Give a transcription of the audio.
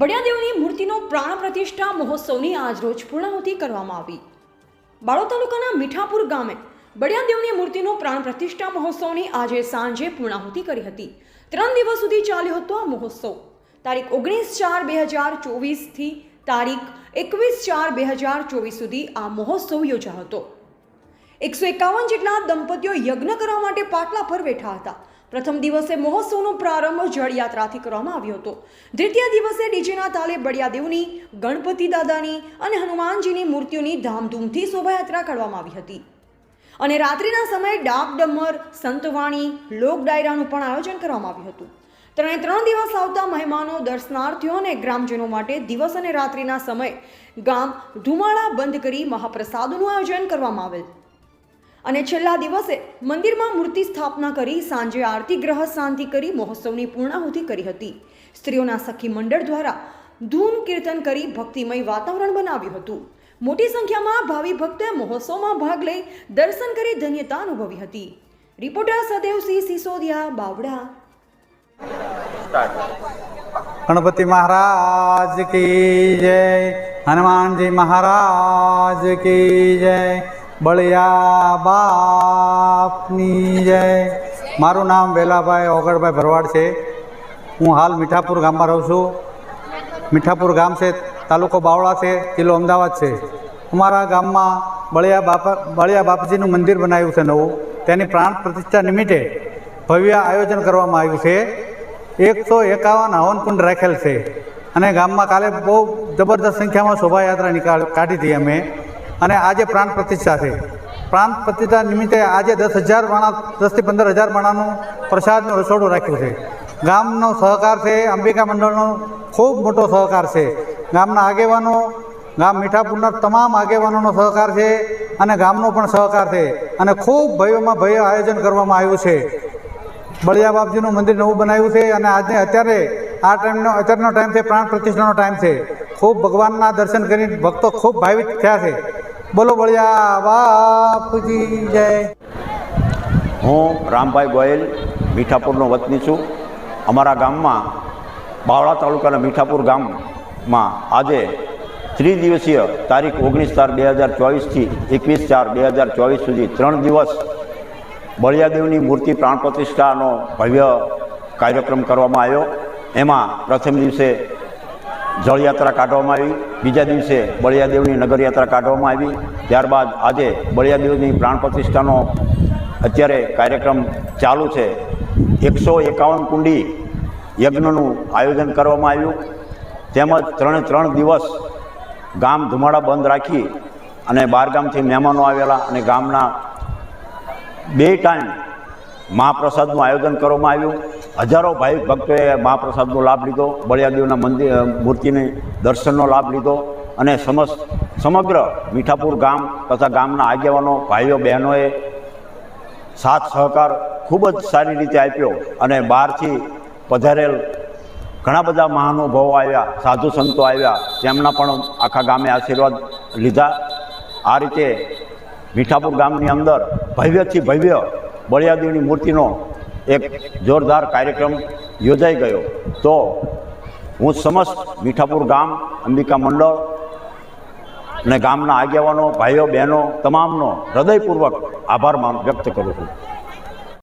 બળિયાદેવની મૂર્તિનો પ્રાણ પ્રતિષ્ઠા મહોત્સવની આજરોજ પૂર્ણાહુતિ કરવામાં આવી. બાળો તાલુકાના મીઠાપુર ગામે બળિયાદેવની મૂર્તિનો પ્રાણ પ્રતિષ્ઠા મહોત્સવની આજે સાંજે પૂર્ણાહુતિ કરી હતી. ત્રણ દિવસ સુધી ચાલ્યો હતો આ મહોત્સવ. તારીખ ઓગણીસ ચાર બે હજાર ચોવીસથી તારીખ એકવીસ ચાર બે હજાર ચોવીસ સુધી આ મહોત્સવ યોજાયો હતો. એકસો એકાવન જેટલા દંપતીઓ યજ્ઞ કરવા માટે પાટલા પર બેઠા હતા. પ્રથમ દિવસે મહોત્સવનો પ્રારંભ જળયાત્રાથી કરવામાં આવ્યો હતો. દ્વિતીય દિવસે ડીજેના તાલે બળિયાદેવની, ગણપતિ દાદાની અને હનુમાનજીની મૂર્તિઓની ધામધૂમથી શોભાયાત્રા કાઢવામાં આવી હતી. અને રાત્રિના સમયે ડાક ડમર, સંતવાણી, લોક ડાયરાનું પણ આયોજન કરવામાં આવ્યું હતું. ત્રણે ત્રણ દિવસ આવતા મહેમાનો, દર્શનાર્થીઓ અને ગ્રામજનો માટે દિવસ અને રાત્રિના સમયે ગામ ધુમાળા બંધ કરી મહાપ્રસાદનું આયોજન કરવામાં આવેલ. અને છેલ્લા દિવસે મંદિરમાં મૂર્તિ સ્થાપના કરી સાંજે આરતી ગ્રહ શાંતિ કરી મહોત્સવની પૂર્ણાહુતિ કરી હતી. સ્ત્રીઓના સખી મંડળ દ્વારા ધૂન કીર્તન કરી ભક્તિમય વાતાવરણ બનાવ્યું હતું. મોટી સંખ્યામાં ભાવિ ભક્તોએ મહોત્સવમાં ભાગ લઈ દર્શન કરી ધન્યતા અનુભવી હતી. રિપોર્ટર સદેવસિંહ સિસોદિયા, બાવડા. ગણપતિ મહારાજ કી જય, હનુમાનજી મહારાજ કી જય. બળિયા બાપની જય. મારું નામ વેલાભાઈ ઓગળભાઈ ભરવાડ છે. હું હાલ મીઠાપુર ગામમાં રહું છું. મીઠાપુર ગામ છે, તાલુકો બાવળા છે, જિલ્લો અમદાવાદ છે. અમારા ગામમાં બળિયા બાપા, બળિયા બાપજીનું મંદિર બનાવ્યું છે નવું. તેની પ્રાણ પ્રતિષ્ઠા નિમિત્તે ભવ્ય આયોજન કરવામાં આવ્યું છે. એકસો એકાવન હવનકુંડ રાખેલ છે. અને ગામમાં કાલે બહુ જબરદસ્ત સંખ્યામાં શોભાયાત્રા નીકાળ કાઢી હતી અમે. અને આજે પ્રાણ પ્રતિષ્ઠા છે. પ્રાણ પ્રતિષ્ઠા નિમિત્તે આજે દસ હજાર માણસ દસથી પંદર હજાર માણાનું પ્રસાદનું રસોડું રાખ્યું છે. ગામનો સહકાર છે, અંબિકા મંડળનો ખૂબ મોટો સહકાર છે. ગામના આગેવાનો, ગામ મીઠાપુરના તમામ આગેવાનોનો સહકાર છે અને ગામનો પણ સહકાર છે. અને ખૂબ ભવ્યમાં ભવ્ય આયોજન કરવામાં આવ્યું છે. બળિયા બાપજીનું મંદિર નવું બનાવ્યું છે અને આજે અત્યારે આ ટાઈમનો, અત્યારનો ટાઈમ છે, પ્રાણ પ્રતિષ્ઠાનો ટાઈમ છે. ખૂબ ભગવાનના દર્શન કરી ભક્તો ખૂબ ભાવિત થયા છે. બોલો બળિયા બાપજી, જય. હું રામભાઈ ગોયલ, મીઠાપુરનો વતની છું. અમારા ગામમાં, બાવળા તાલુકાના મીઠાપુર ગામમાં આજે ત્રિદિવસીય તારીખ ઓગણીસ ચાર બે હજાર ચોવીસથી એકવીસ ચાર બે હજાર ચોવીસ સુધી ત્રણ દિવસ બળિયાદેવની મૂર્તિ પ્રાણ પ્રતિષ્ઠાનો ભવ્ય કાર્યક્રમ કરવામાં આવ્યો. એમાં પ્રથમ દિવસે જળયાત્રા કાઢવામાં આવી. બીજા દિવસે બળિયાદેવની નગરયાત્રા કાઢવામાં આવી. ત્યારબાદ આજે બળિયાદેવની પ્રાણ પ્રતિષ્ઠાનો અત્યારે કાર્યક્રમ ચાલુ છે. એકસો એકાવન કુંડી યજ્ઞનું આયોજન કરવામાં આવ્યું. તેમજ ત્રણે ત્રણ દિવસ ગામ ધુમાડા બંધ રાખી અને બહારગામથી મહેમાનો આવેલા અને ગામના બે ટાઈમ મહાપ્રસાદનું આયોજન કરવામાં આવ્યું. હજારો ભાવિક ભક્તોએ મહાપ્રસાદનો લાભ લીધો બળિયાદેવના મંદિર મૂર્તિની દર્શનનો લાભ લીધો અને સમસ્ત, સમગ્ર મીઠાપુર ગામ તથા ગામના આગેવાનો, ભાઈઓ, બહેનોએ સાથ સહકાર ખૂબ જ સારી રીતે આપ્યો અને બહારથી પધારેલ ઘણા બધા મહાનુભાવો આવ્યા, સાધુ સંતો આવ્યા, તેમના પણ આખા ગામે આશીર્વાદ લીધા. આ રીતે મીઠાપુર ગામની અંદર ભવ્યથી ભવ્ય બળિયાદેવની મૂર્તિનો એક જોરદાર કાર્યક્રમ યોજાઈ ગયો. તો હું સમસ્ત મીઠાપુર ગામ, અંબિકા મંડળ અને ગામના આગેવાનો, ભાઈઓ, બહેનો, તમામનો હૃદયપૂર્વક આભાર માન વ્યક્ત કરું છું.